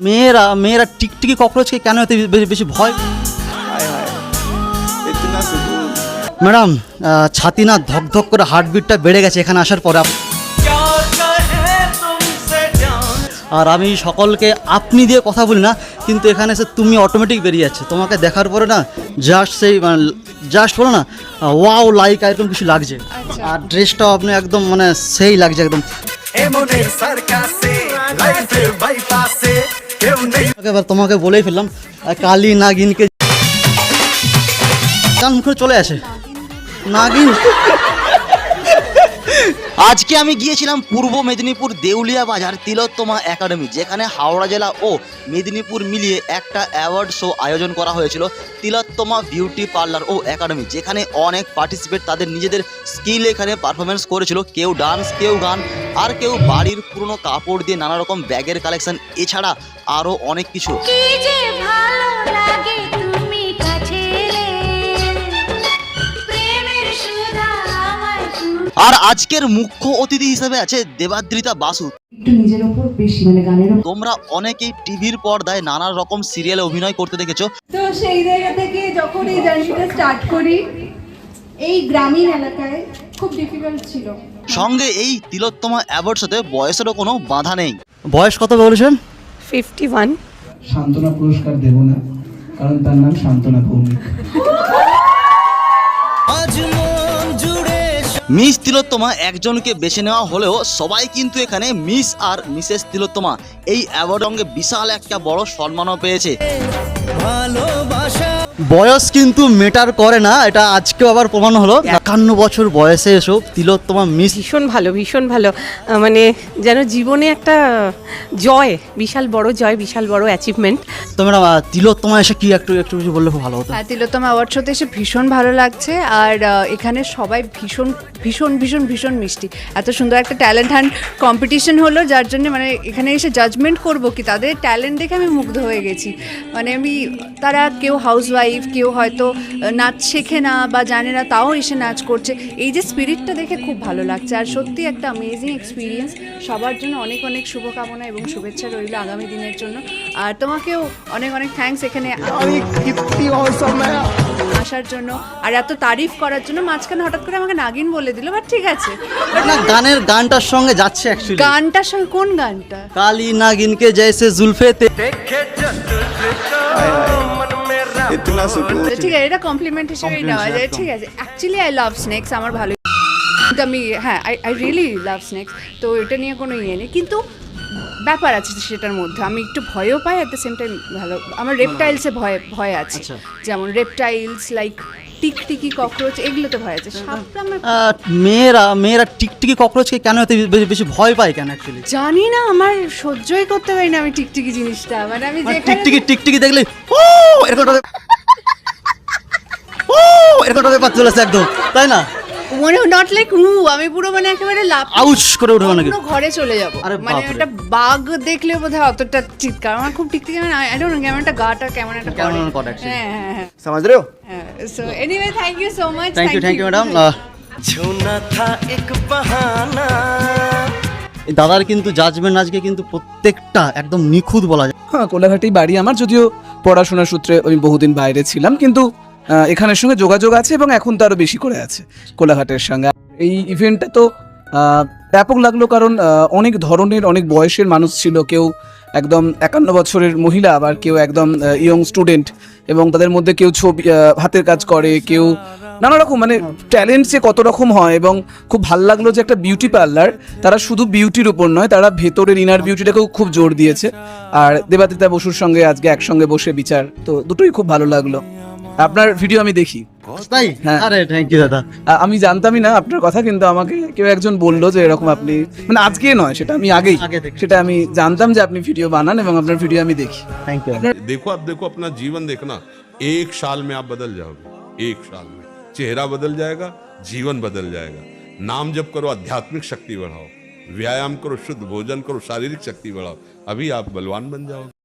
মেয়েরা মেয়েরা টিকটিকি ককরোচকে কেন এত বেশি ভয়? ম্যাডাম ছাতি না ধকধক করে হার্টবিটটা বেড়ে গেছে এখানে আসার পরে আর আমি সকলকে আপনি দিয়ে কথা বলি না কিন্তু এখানে এসে তুমি অটোমেটিক বেরিয়ে যাচ্ছে। তোমাকে দেখার পরে না জাস্ট সেই মানে জাস্ট বলো না ওয়াও লাইক এরকম কিছু লাগছে। আচ্ছা। আর ড্রেসটাও আপনি একদম মানে সেই লাগছে একদম। এবার তোমাকে বলেই ফেললাম কালি নাগিনকে চলে আসে। নাগিন আজকে আমি গিয়েছিলাম পূর্ব মেদিনীপুর দেউলিয়া বাজার তিলোত্তমা একাডেমি, যেখানে হাওড়া জেলা ও মেদিনীপুর মিলিয়ে একটা অ্যাওয়ার্ড শো আয়োজন করা হয়েছিল তিলোত্তমা বিউটি পার্লার ও একাডেমি, যেখানে অনেক পার্টিসিপেট তাদের নিজেদের স্কিল এখানে পারফরমেন্স করেছিল। কেউ ডান্স, কেউ গান, আর কেউ বাড়ির পুরনো কাপড় দিয়ে নানা রকম ব্যাগের কালেকশন, এছাড়া আরও অনেক কিছু। আর আজকের মুখ্য অতিথি হিসেবে আছে দেবাদ্রিতা বাসু। নিজের ওপর বেশি মানে গানের তোমরা অনেকেই টিভির পর্দায় নানা রকম সিরিয়ালে অভিনয় করতে দেখেছ। তো সেই জায়গা থেকে যখন এই জার্নিটা স্টার্ট করি এই গ্রামীণ এলাকায় খুব ডিফিকাল্ট ছিল। সঙ্গে এই তিলোত্তমা অ্যাওয়ার্ড সাথে বয়সেরও কোনো বাধা নেই। বয়স কত বলেছেন? ফিফটি ওয়ান সান্ত্বনা পুরস্কার দেব না কারণ তার নাম সান্ত্বনা ভৌমিক। মিস তিলোত্তমা একজনকে বেছে নেওয়া হলেও সবাই কিন্তু এখানে মিস আর মিসেস তিলোত্তমা। এই অ্যাওয়ার্ড অঙ্গে বিশাল একটা বড় সম্মানও পেয়েছে। বয়স কিন্তু মেটার করে না এটা আজকেও আবার প্রমাণ হলো। একান্ন বছর বয়সে এসো তিলোত্তমা মিস ভীষণ ভালো ভীষণ ভালো। মানে যেন জীবনে একটা জয় বিশাল বড় জয় বিশাল বড় অ্যাচিভমেন্ট তো ম্যাডাম তিলোত্তমা এসে কি একটু একটু কিছু বললে খুব ভালো হতো। হ্যাঁ তিলোত্তমা অ্যাওয়ার্ড শোতে এসে ভীষণ ভালো লাগছে আর এখানে সবাই ভীষণ ভীষণ ভীষণ ভীষণ মিষ্টি। এত সুন্দর একটা ট্যালেন্ট হান্ট কম্পিটিশন হলো যার জন্য মানে এখানে এসে জাজমেন্ট করব কি তাদের ট্যালেন্ট দেখে আমি মুগ্ধ হয়ে গেছি। মানে আমি তারা কেউ ওয়াইফ কেউ হয়তো নাচ শেখে না বা জানে না তাও এসে নাচ করছে। এই যে স্পিরিটটা দেখে খুব ভালো লাগছে। আর সত্যি একটা অ্যামেজিং এক্সপিরিয়েন্স সবার জন্য অনেক অনেক শুভকামনা এবং শুভেচ্ছা রইল আগামী দিনের জন্য। আর তোমাকেও অনেক অনেক থ্যাংকস এখানে আসার জন্য। আর এত তারিফ করার জন্য মাঝখানে হঠাৎ করে আমাকে নাগিন বলে দিল বাট ঠিক আছে। গানের গানটার সঙ্গে যাচ্ছে অ্যাকচুয়ালি গানটার সঙ্গে কোন গানটা? কালি নাগিনকে জয়সে জুলফেতে দেখে इतना सुकून ঠিক আছে এটা কমপ্লিমেন্ট হিসেবেই নেওয়া যায় ঠিক আছে অ্যাকচুয়ালি আই লাভ স্নেক্স আমার ভালো কিন্তু আমি হ্যাঁ I I really love snakes তো এটা নিয়ে কোনো ইয়ে নেই কিন্তু ব্যাপার আছে সেটার মধ্যে আমি একটু ভয়ও পাই অ্যাট দ্য সেম টাইম ভালো আমার রেপটাইলসে ভয় ভয় আছে আচ্ছা। যেমন রেপটাইলস লাইক টিকটিকি ককরোচ এগুলো তো ভয় আছে। মেয়েরা মেয়েরা টিকটিকি ককরোচকে কেন এত বেশি ভয় পায় কেন অ্যাকচুয়ালি জানি না আমার সহ্যই করতে পারি না আমি টিকটিকি জিনিসটা। মানে আমি মানে যেখানে টিকটিকি টিকটিকি দেখলে ও এরকম ও এরকম ব্যাপার চলে আসে একদম তাই না? মনে নট লাইক হু আমি পুরো মানে একেবারে লাফ আউচ করে উঠবো না মানে কিন্তু ঘরে চলে যাব। মানে একটা বাঘ দেখলে বোধহয় অতটা চিৎকার। আমার খুব টিকটিকি মানে আই ডোন্ট নো কেমন একটা গাটা কেমন একটা করে। হ্যাঁ হ্যাঁ হ্যাঁ। সমাজ রেও so anyway thank you so much. Thank, thank you thank you madam. Uh, দাদার কিন্তু জাজমেন্ট আজকে কিন্তু প্রত্যেকটা একদম নিখুঁত বলা যায়। হ্যাঁ কোলাঘাটেই বাড়ি আমার যদিও পড়াশোনার সূত্রে আমি বহুদিন বাইরে ছিলাম কিন্তু এখানের সঙ্গে যোগাযোগ আছে এবং এখন তো আরও বেশি করে আছে কোলাঘাটের সঙ্গে। এই ইভেন্টটা তো ব্যাপক লাগল কারণ অনেক ধরনের অনেক বয়সের মানুষ ছিল। কেউ একদম একান্ন বছরের মহিলা আবার কেউ একদম ইয়ং স্টুডেন্ট এবং তাদের মধ্যে কেউ ছবি হাতের কাজ করে, কেউ নানা রকম মানে ট্যালেন্ট যে কত রকম হয় এবং খুব ভালো লাগল যে একটা বিউটি পার্লার তারা শুধু বিউটির উপর নয়, তারা ভেতরের ইনার বিউটিটাকেও খুব জোর দিয়েছে। আর দেবাদিতা বসুর সঙ্গে আজকে একসঙ্গে বসে বিচার, তো দুটোই খুব ভালো লাগল। আপনার ভিডিও আমি দেখি। তাই হ্যাঁ। আরে থ্যাংক ইউ দাদা আ- আমি জানতামই না আপনার কথা কিন্তু আমাকে কেউ একজন বললো যে এরকম আপনি মানে আজকে নয় সেটা আমি আগেই আগে থেকে। সেটা আমি জানতাম যে আপনি ভিডিও বানান এবং আপনার ভিডিও আমি দেখি থ্যাংক ইউ देखो अब देखो अपना जीवन देखना एक साल में आप बदल जाओगे एक साल में चेहरा बदल जाएगा जीवन बदल जाएगा नाम जप करो आध्यात्मिक शक्ति बढ़ाओ व्यायाम करो शुद्ध भोजन करो शारीरिक शक्ति बढ़ाओ अभी आप बलवान बन जाओगे